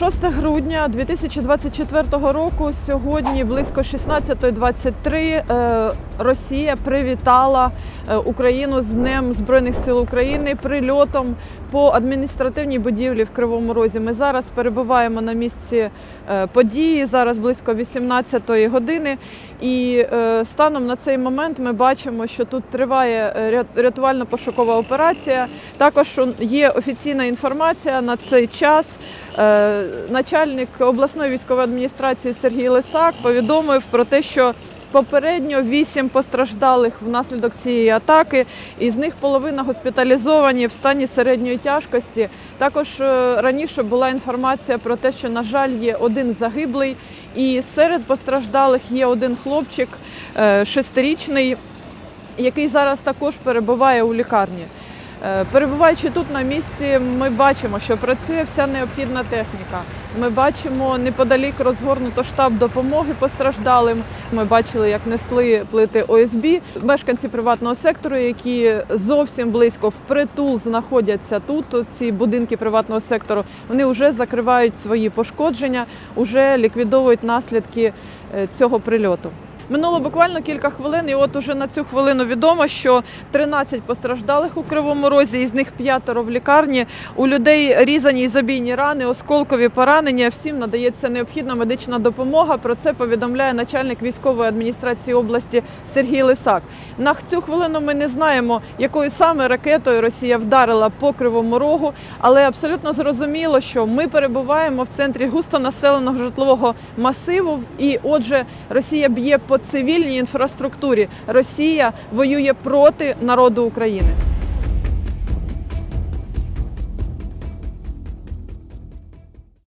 15 грудня 2024 року, сьогодні близько 16.23, е, Росія привітала е, Україну з Днем Збройних сил України прильотом по адміністративній будівлі в Кривому Розі. Ми зараз перебуваємо на місці е, події. Зараз близько 18-ї години. І станом на цей момент ми бачимо, що тут триває рятувально-пошукова операція. Також є офіційна інформація на цей час. Е, Начальник обласної військової адміністрації Сергій Лисак повідомив про те, що попередньо вісім постраждалих внаслідок цієї атаки, і з них половина госпіталізовані в стані середньої тяжкості. Також е, раніше була інформація про те, що, на жаль, є один загиблий, і серед постраждалих є один хлопчик е, шестирічний, який зараз також перебуває у лікарні. Е, Перебуваючи тут на місці, ми бачимо, що працює вся необхідна техніка. Ми бачимо неподалік розгорнуто штаб допомоги постраждалим. Ми бачили, як несли плити ОСБ. Мешканці приватного сектору, які зовсім близько впритул знаходяться тут. Ці будинки приватного сектору, вони вже закривають свої пошкодження, вже ліквідовують наслідки е, цього прильоту. Минуло буквально кілька хвилин, і от уже на цю хвилину відомо, що 13 постраждалих у Кривому Розі, із них п'ятеро в лікарні. У людей різані і забійні рани, осколкові поранення. Всім надається необхідна медична допомога. Про це повідомляє начальник військової адміністрації області Сергій Лисак. На цю хвилину ми не знаємо, якою саме ракетою Росія вдарила по Кривому Рогу, але абсолютно зрозуміло, що ми перебуваємо в центрі густонаселеного житлового масиву, і отже, Росія б'є по цивільній інфраструктурі. Росія воює проти народу України.